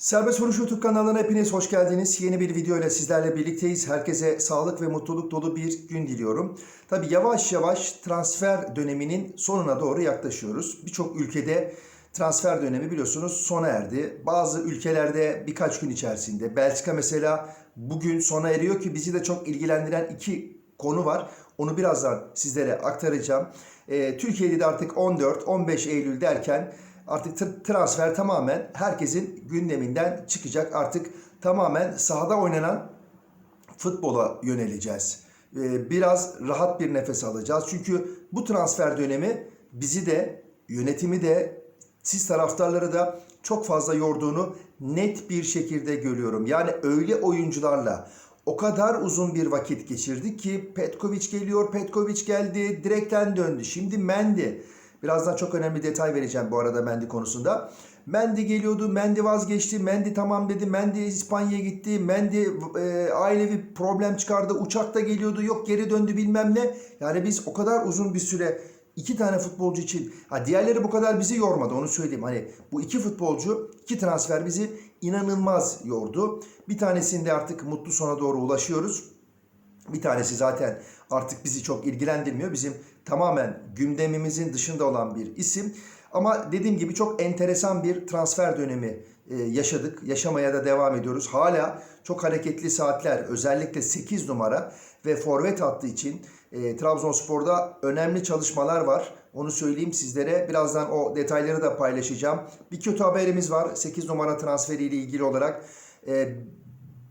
Serbest Vuruş YouTube kanalına hepiniz hoş geldiniz. Yeni bir video ile sizlerle birlikteyiz. Herkese sağlık ve mutluluk dolu bir gün diliyorum. Tabi yavaş yavaş transfer döneminin sonuna doğru yaklaşıyoruz. Birçok ülkede transfer dönemi biliyorsunuz sona erdi. Bazı ülkelerde birkaç gün içerisinde. Belçika mesela bugün sona eriyor ki bizi de çok ilgilendiren iki konu var. Onu birazdan sizlere aktaracağım. Ee, Türkiye'de de artık 14-15 Eylül derken artık tr- transfer tamamen herkesin gündeminden çıkacak. Artık tamamen sahada oynanan futbola yöneleceğiz. Ee, Biraz rahat bir nefes alacağız. Çünkü bu transfer dönemi bizi de yönetimi de siz taraftarları da çok fazla yorduğunu net bir şekilde görüyorum. Yani öyle oyuncularla o kadar uzun bir vakit geçirdik ki Petkovic geliyor, Petkovic geldi, direkten döndü. Şimdi Mendy. Birazdan çok önemli detay vereceğim bu arada Mendy konusunda. Mendy geliyordu, Mendy vazgeçti, Mendy tamam dedi, Mendy İspanya'ya gitti, Mendy e, ailevi problem çıkardı, uçakta geliyordu, yok geri döndü bilmem ne. Yani biz o kadar uzun bir süre iki tane futbolcu için, ha diğerleri bu kadar bizi yormadı onu söyleyeyim. Hani bu iki futbolcu, iki transfer bizi inanılmaz yordu. Bir tanesinde artık mutlu sona doğru ulaşıyoruz. Bir tanesi zaten artık bizi çok ilgilendirmiyor. Bizim tamamen gündemimizin dışında olan bir isim. Ama dediğim gibi çok enteresan bir transfer dönemi e, yaşadık. Yaşamaya da devam ediyoruz. Hala çok hareketli saatler özellikle 8 numara ve forvet hattı için e, Trabzonspor'da önemli çalışmalar var. Onu söyleyeyim sizlere. Birazdan o detayları da paylaşacağım. Bir kötü haberimiz var 8 numara transferiyle ilgili olarak. E,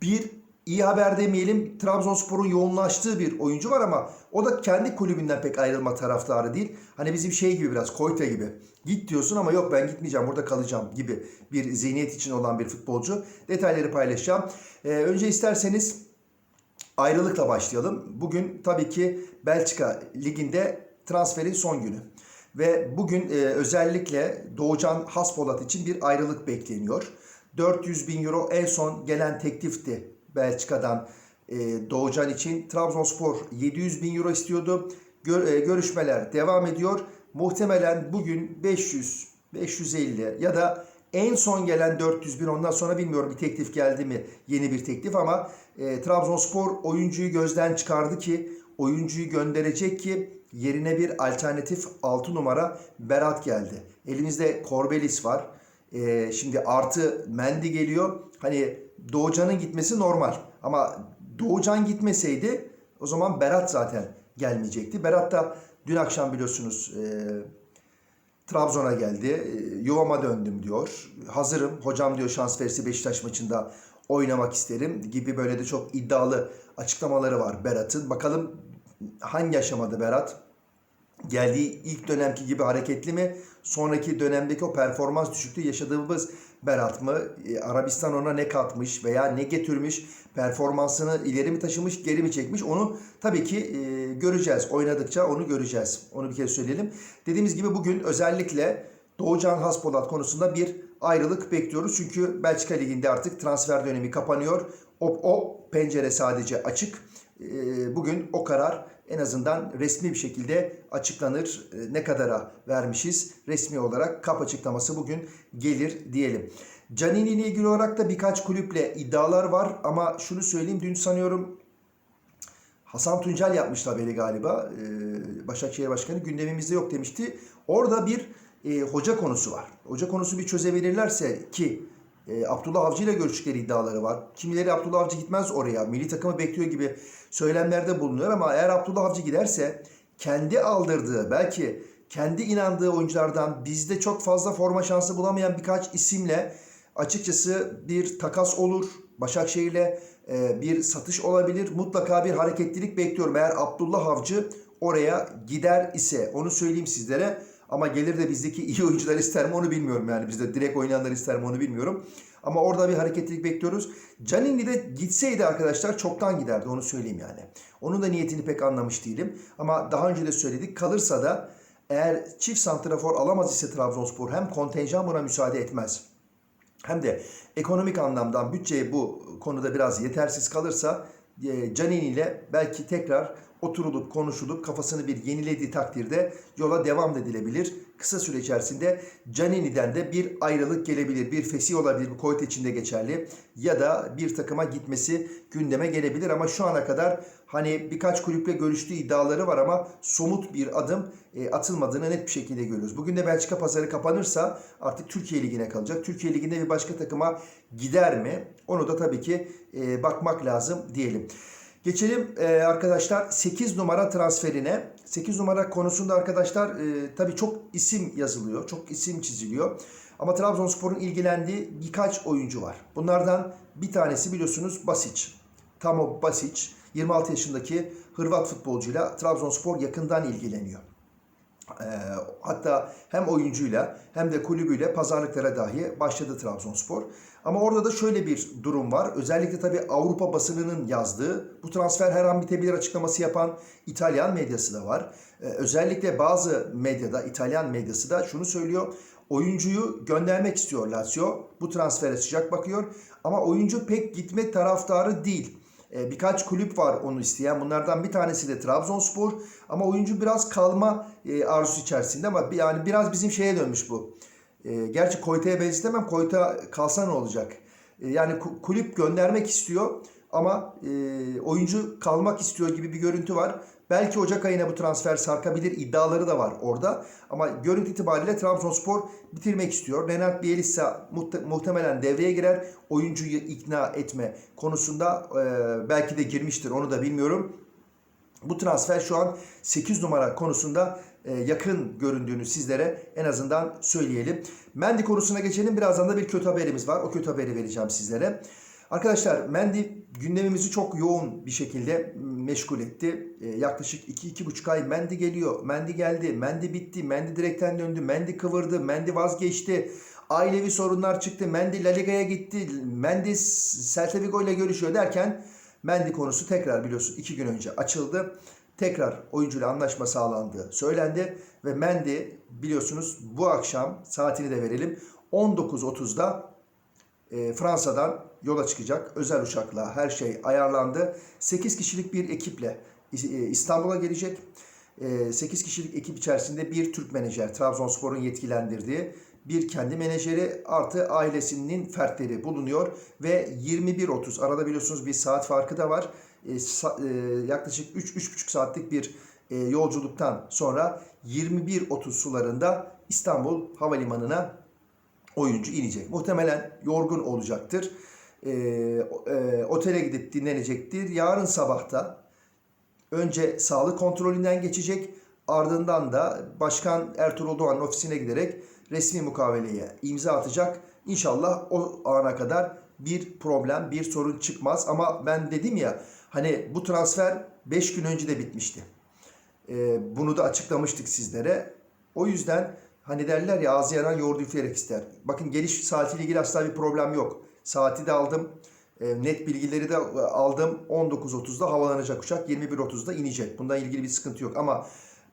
bir iyi haber demeyelim. Trabzonspor'un yoğunlaştığı bir oyuncu var ama o da kendi kulübünden pek ayrılma taraftarı değil. Hani bizim şey gibi biraz Koyta gibi. Git diyorsun ama yok ben gitmeyeceğim burada kalacağım gibi bir zihniyet için olan bir futbolcu. Detayları paylaşacağım. Ee, önce isterseniz ayrılıkla başlayalım. Bugün tabii ki Belçika Ligi'nde transferin son günü. Ve bugün e, özellikle Doğucan Haspolat için bir ayrılık bekleniyor. 400 bin euro en son gelen teklifti Belçika'dan e, Doğucan için. Trabzonspor 700 bin euro istiyordu. Gör- e, görüşmeler devam ediyor. Muhtemelen bugün 500, 550 ya da en son gelen 400 bin ondan sonra bilmiyorum bir teklif geldi mi yeni bir teklif ama e, Trabzonspor oyuncuyu gözden çıkardı ki oyuncuyu gönderecek ki yerine bir alternatif 6 numara Berat geldi. Elimizde Korbelis var. E, şimdi artı Mendy geliyor. Hani Doğucan'ın gitmesi normal ama Doğucan gitmeseydi o zaman Berat zaten gelmeyecekti. Berat da dün akşam biliyorsunuz e, Trabzon'a geldi. E, Yuvama döndüm diyor. Hazırım. Hocam diyor şans verirse Beşiktaş maçında oynamak isterim gibi böyle de çok iddialı açıklamaları var Berat'ın. Bakalım hangi aşamada Berat? Geldiği ilk dönemki gibi hareketli mi? Sonraki dönemdeki o performans düşüklüğü yaşadığımız Berat mı? E, Arabistan ona ne katmış veya ne getirmiş? Performansını ileri mi taşımış, geri mi çekmiş? Onu tabii ki e, göreceğiz. Oynadıkça onu göreceğiz. Onu bir kez söyleyelim. Dediğimiz gibi bugün özellikle Doğucan Haspolat konusunda bir ayrılık bekliyoruz. Çünkü Belçika Ligi'nde artık transfer dönemi kapanıyor. O, o pencere sadece açık. E, bugün o karar en azından resmi bir şekilde açıklanır. E, Ne kadara vermişiz resmi olarak kap açıklaması bugün gelir diyelim. Canini ile ilgili olarak da birkaç kulüple iddialar var ama şunu söyleyeyim dün sanıyorum Hasan Tuncel yapmıştı haberi galiba. Ee, Başakşehir Başkanı gündemimizde yok demişti. Orada bir e, hoca konusu var. Hoca konusu bir çözebilirlerse ki e, Abdullah Avcı ile görüştükleri iddiaları var. Kimileri Abdullah Avcı gitmez oraya. Milli takımı bekliyor gibi söylemlerde bulunuyor ama eğer Abdullah Avcı giderse kendi aldırdığı belki kendi inandığı oyunculardan bizde çok fazla forma şansı bulamayan birkaç isimle açıkçası bir takas olur. Başakşehir'le e, bir satış olabilir. Mutlaka bir hareketlilik bekliyorum. Eğer Abdullah Avcı oraya gider ise onu söyleyeyim sizlere. Ama gelir de bizdeki iyi oyuncular ister mi onu bilmiyorum yani. Bizde direkt oynayanlar ister mi onu bilmiyorum. Ama orada bir hareketlilik bekliyoruz. Canini de gitseydi arkadaşlar çoktan giderdi onu söyleyeyim yani. Onun da niyetini pek anlamış değilim. Ama daha önce de söyledik kalırsa da eğer çift santrafor alamaz ise Trabzonspor hem kontenjan buna müsaade etmez hem de ekonomik anlamdan bütçe bu konuda biraz yetersiz kalırsa e, Canini ile belki tekrar oturulup konuşulup kafasını bir yenilediği takdirde yola devam edilebilir kısa süre içerisinde Canini'den de bir ayrılık gelebilir. Bir fesih olabilir. Bu Koyt içinde geçerli. Ya da bir takıma gitmesi gündeme gelebilir. Ama şu ana kadar hani birkaç kulüple görüştüğü iddiaları var ama somut bir adım e, atılmadığını net bir şekilde görüyoruz. Bugün de Belçika pazarı kapanırsa artık Türkiye Ligi'ne kalacak. Türkiye Ligi'nde bir başka takıma gider mi? Onu da tabii ki e, bakmak lazım diyelim. Geçelim e, arkadaşlar 8 numara transferine. 8 numara konusunda arkadaşlar e, tabii çok isim yazılıyor, çok isim çiziliyor. Ama Trabzonspor'un ilgilendiği birkaç oyuncu var. Bunlardan bir tanesi biliyorsunuz Basic. Tamo Basic 26 yaşındaki Hırvat futbolcuyla Trabzonspor yakından ilgileniyor. E, hatta hem oyuncuyla hem de kulübüyle pazarlıklara dahi başladı Trabzonspor. Ama orada da şöyle bir durum var. Özellikle tabii Avrupa basınının yazdığı, bu transfer her an bitebilir açıklaması yapan İtalyan medyası da var. Ee, özellikle bazı medyada, İtalyan medyası da şunu söylüyor. Oyuncuyu göndermek istiyor Lazio. Bu transfere sıcak bakıyor. Ama oyuncu pek gitme taraftarı değil. Ee, birkaç kulüp var onu isteyen. Bunlardan bir tanesi de Trabzonspor. Ama oyuncu biraz kalma e, arzusu içerisinde ama yani biraz bizim şeye dönmüş bu. E, gerçi Koyta'ya benzetemem. Koyta kalsa ne olacak? E, yani ku- kulüp göndermek istiyor ama e, oyuncu kalmak istiyor gibi bir görüntü var. Belki Ocak ayına bu transfer sarkabilir iddiaları da var orada. Ama görüntü itibariyle Trabzonspor bitirmek istiyor. Renat Bielitsa muhte- muhtemelen devreye girer. Oyuncuyu ikna etme konusunda e, belki de girmiştir onu da bilmiyorum. Bu transfer şu an 8 numara konusunda e, yakın göründüğünü sizlere en azından söyleyelim. Mendy konusuna geçelim. Birazdan da bir kötü haberimiz var. O kötü haberi vereceğim sizlere. Arkadaşlar Mendy gündemimizi çok yoğun bir şekilde meşgul etti. E, yaklaşık 2-2,5 ay Mendy geliyor. Mendy geldi. Mendy bitti. Mendy direkten döndü. Mendy kıvırdı. Mendy vazgeçti. Ailevi sorunlar çıktı. Mendy La Liga'ya gitti. Mendy Celta Vigo ile görüşüyor derken Mendy konusu tekrar biliyorsun iki gün önce açıldı. Tekrar oyuncuyla anlaşma sağlandığı söylendi ve Mendy biliyorsunuz bu akşam saatini de verelim 19.30'da e, Fransa'dan yola çıkacak. Özel uçakla her şey ayarlandı. 8 kişilik bir ekiple e, İstanbul'a gelecek. 8 kişilik ekip içerisinde bir Türk menajer, Trabzonspor'un yetkilendirdiği bir kendi menajeri artı ailesinin fertleri bulunuyor ve 21.30 arada biliyorsunuz bir saat farkı da var. E, sa- e, yaklaşık 3-3,5 saatlik bir e, yolculuktan sonra 21.30 sularında İstanbul Havalimanı'na oyuncu inecek. Muhtemelen yorgun olacaktır. E, e, otele gidip dinlenecektir. Yarın sabahta önce sağlık kontrolünden geçecek. Ardından da Başkan Ertuğrul Doğan'ın ofisine giderek resmi mukaveleye imza atacak. İnşallah o ana kadar bir problem, bir sorun çıkmaz. Ama ben dedim ya hani bu transfer 5 gün önce de bitmişti. Ee, bunu da açıklamıştık sizlere. O yüzden hani derler ya ağzı yanan yoğurdu üfleyerek ister. Bakın geliş saatiyle ilgili asla bir problem yok. Saati de aldım. Ee, net bilgileri de aldım. 19.30'da havalanacak uçak. 21.30'da inecek. Bundan ilgili bir sıkıntı yok. Ama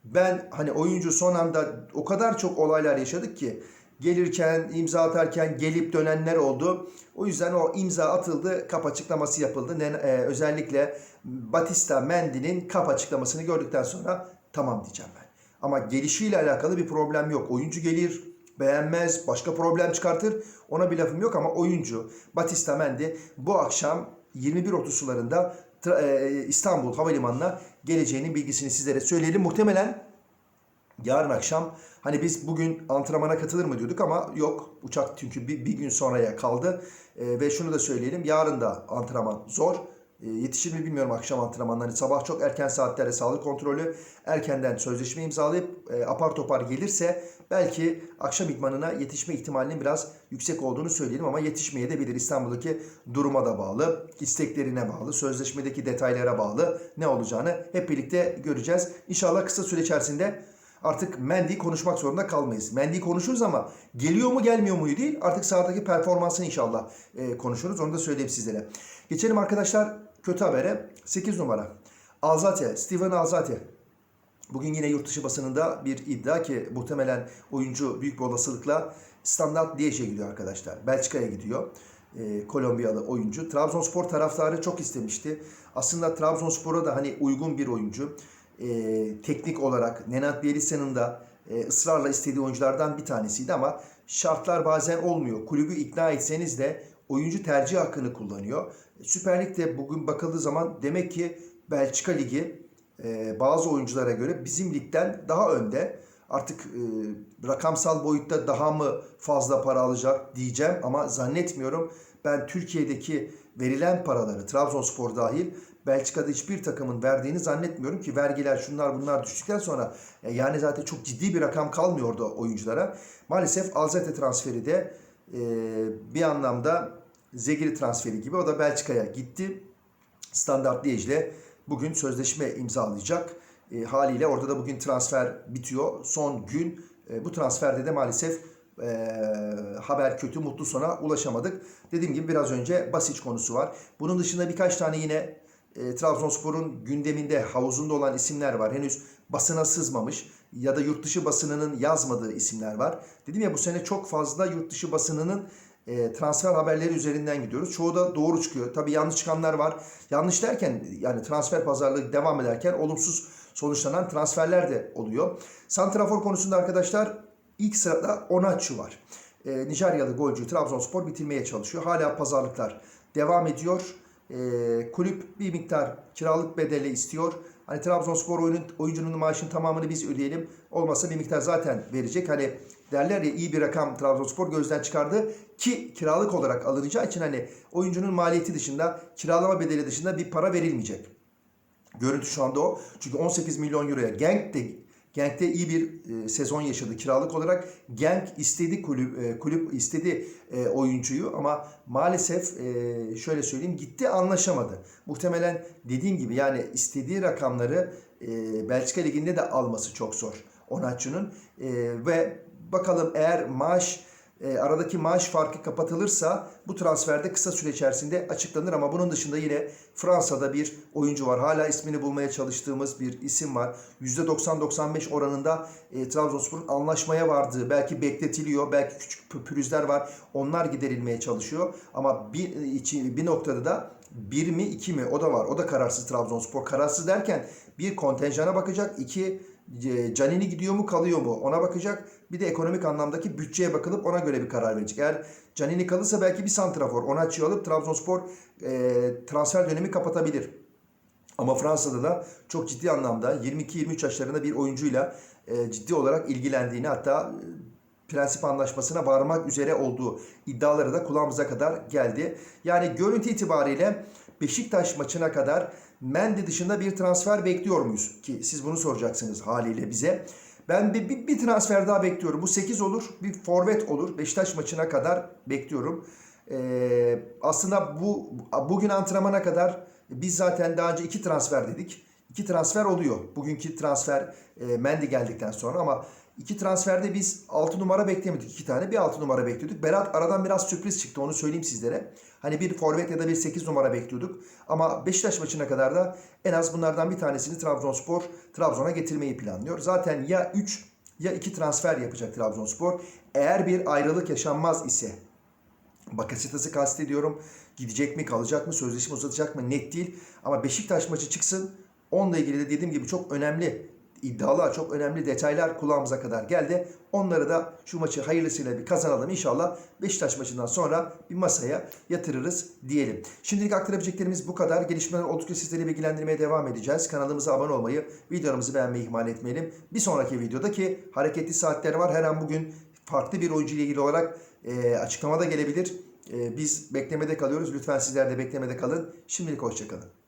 ben hani oyuncu son anda o kadar çok olaylar yaşadık ki gelirken, imza atarken gelip dönenler oldu. O yüzden o imza atıldı, kap açıklaması yapıldı. Ne- e, özellikle Batista Mendy'nin kap açıklamasını gördükten sonra tamam diyeceğim ben. Ama gelişiyle alakalı bir problem yok. Oyuncu gelir, beğenmez, başka problem çıkartır. Ona bir lafım yok ama oyuncu Batista Mendy bu akşam 21.30 sularında e, İstanbul Havalimanı'na geleceğinin bilgisini sizlere söyleyelim. Muhtemelen yarın akşam hani biz bugün antrenmana katılır mı diyorduk ama yok. Uçak çünkü bir, bir gün sonraya kaldı. E, ve şunu da söyleyelim. Yarın da antrenman zor. E, yetişir mi bilmiyorum akşam antrenmanları. Sabah çok erken saatlerde sağlık kontrolü. Erkenden sözleşme imzalayıp e, apar topar gelirse belki akşam idmanına yetişme ihtimalinin biraz yüksek olduğunu söyleyelim ama yetişmeye de bilir. İstanbul'daki duruma da bağlı, isteklerine bağlı, sözleşmedeki detaylara bağlı ne olacağını hep birlikte göreceğiz. İnşallah kısa süre içerisinde artık Mendy konuşmak zorunda kalmayız. Mendy konuşuruz ama geliyor mu gelmiyor muyu değil artık sahadaki performansını inşallah e, konuşuruz. Onu da söyleyeyim sizlere. Geçelim arkadaşlar kötü habere. 8 numara. Alzate, Steven Alzate. Bugün yine yurt dışı basınında bir iddia ki muhtemelen oyuncu büyük bir olasılıkla Standard Liège'e gidiyor arkadaşlar. Belçika'ya gidiyor. Ee, Kolombiyalı oyuncu. Trabzonspor taraftarı çok istemişti. Aslında Trabzonspor'a da hani uygun bir oyuncu. Ee, teknik olarak Nenad Bielitsa'nın da e, ısrarla istediği oyunculardan bir tanesiydi ama şartlar bazen olmuyor. Kulübü ikna etseniz de oyuncu tercih hakkını kullanıyor. Süper Lig'de bugün bakıldığı zaman demek ki Belçika Ligi e, bazı oyunculara göre bizim ligden daha önde. Artık e, rakamsal boyutta daha mı fazla para alacak diyeceğim ama zannetmiyorum. Ben Türkiye'deki verilen paraları Trabzonspor dahil Belçika'da hiçbir takımın verdiğini zannetmiyorum ki vergiler şunlar bunlar düştükten sonra e, yani zaten çok ciddi bir rakam kalmıyordu oyunculara. Maalesef Alzate transferi de e, bir anlamda Zegiri transferi gibi o da Belçika'ya gitti. Standart Liège'le bugün sözleşme imzalayacak. E, haliyle orada da bugün transfer bitiyor. Son gün e, bu transferde de maalesef e, haber kötü, mutlu sona ulaşamadık. Dediğim gibi biraz önce Basic konusu var. Bunun dışında birkaç tane yine e, Trabzonspor'un gündeminde, havuzunda olan isimler var. Henüz basına sızmamış ya da yurt dışı basınının yazmadığı isimler var. Dedim ya bu sene çok fazla yurt dışı basınının e, transfer haberleri üzerinden gidiyoruz. Çoğu da doğru çıkıyor. Tabii yanlış çıkanlar var. Yanlış derken yani transfer pazarlığı devam ederken olumsuz sonuçlanan transferler de oluyor. Santrafor konusunda arkadaşlar ilk sırada Onaçu var. E, Nijeryalı golcü Trabzonspor bitirmeye çalışıyor. Hala pazarlıklar devam ediyor. E, kulüp bir miktar kiralık bedeli istiyor. Hani Trabzonspor oyunun, oyuncunun maaşının tamamını biz ödeyelim. Olmasa bir miktar zaten verecek. Hani derler ya iyi bir rakam Trabzonspor gözden çıkardı ki kiralık olarak alınacağı için hani oyuncunun maliyeti dışında kiralama bedeli dışında bir para verilmeyecek. Görüntü şu anda o. Çünkü 18 milyon euroya Genk de Genk'te iyi bir e, sezon yaşadı kiralık olarak. Genk istedi kulüp, e, kulüp istedi e, oyuncuyu ama maalesef e, şöyle söyleyeyim gitti anlaşamadı. Muhtemelen dediğim gibi yani istediği rakamları e, Belçika Ligi'nde de alması çok zor Onatçı'nın. E, ve bakalım eğer maaş e, aradaki maaş farkı kapatılırsa bu transferde kısa süre içerisinde açıklanır ama bunun dışında yine Fransa'da bir oyuncu var. Hala ismini bulmaya çalıştığımız bir isim var. %90-95 oranında e, Trabzonspor'un anlaşmaya vardığı belki bekletiliyor. Belki küçük pürüzler var. Onlar giderilmeye çalışıyor. Ama bir, içi, bir noktada da bir mi iki mi o da var. O da kararsız Trabzonspor. Kararsız derken bir kontenjana bakacak. iki e, Canini gidiyor mu kalıyor mu ona bakacak. Bir de ekonomik anlamdaki bütçeye bakılıp ona göre bir karar verecek. Eğer Canini kalırsa belki bir santrafor onu açıyor alıp Trabzonspor e, transfer dönemi kapatabilir. Ama Fransa'da da çok ciddi anlamda 22-23 yaşlarında bir oyuncuyla e, ciddi olarak ilgilendiğini hatta e, prensip anlaşmasına varmak üzere olduğu iddiaları da kulağımıza kadar geldi. Yani görüntü itibariyle Beşiktaş maçına kadar Mendy dışında bir transfer bekliyor muyuz? Ki siz bunu soracaksınız haliyle bize. Ben bir, bir, bir transfer daha bekliyorum. Bu 8 olur, bir forvet olur. Beşiktaş maçına kadar bekliyorum. Ee, aslında bu bugün antrenmana kadar biz zaten daha önce iki transfer dedik. İki transfer oluyor. Bugünkü transfer e, Mendy geldikten sonra ama iki transferde biz 6 numara beklemedik. iki tane bir 6 numara bekliyorduk. Berat aradan biraz sürpriz çıktı onu söyleyeyim sizlere. Hani bir forvet ya da bir 8 numara bekliyorduk. Ama Beşiktaş maçına kadar da en az bunlardan bir tanesini Trabzonspor Trabzon'a getirmeyi planlıyor. Zaten ya 3 ya 2 transfer yapacak Trabzonspor. Eğer bir ayrılık yaşanmaz ise Bakasetas'ı kastediyorum. Gidecek mi, kalacak mı, sözleşme uzatacak mı net değil. Ama Beşiktaş maçı çıksın. Onunla ilgili de dediğim gibi çok önemli iddialar, çok önemli detaylar kulağımıza kadar geldi. Onları da şu maçı hayırlısıyla bir kazanalım. İnşallah Beşiktaş maçından sonra bir masaya yatırırız diyelim. Şimdilik aktarabileceklerimiz bu kadar. Gelişmeler oldukça sizleri bilgilendirmeye devam edeceğiz. Kanalımıza abone olmayı, videolarımızı beğenmeyi ihmal etmeyelim. Bir sonraki videoda ki hareketli saatler var. Her an bugün farklı bir oyuncu ile ilgili olarak e, açıklamada gelebilir. E, biz beklemede kalıyoruz. Lütfen sizler de beklemede kalın. Şimdilik hoşçakalın.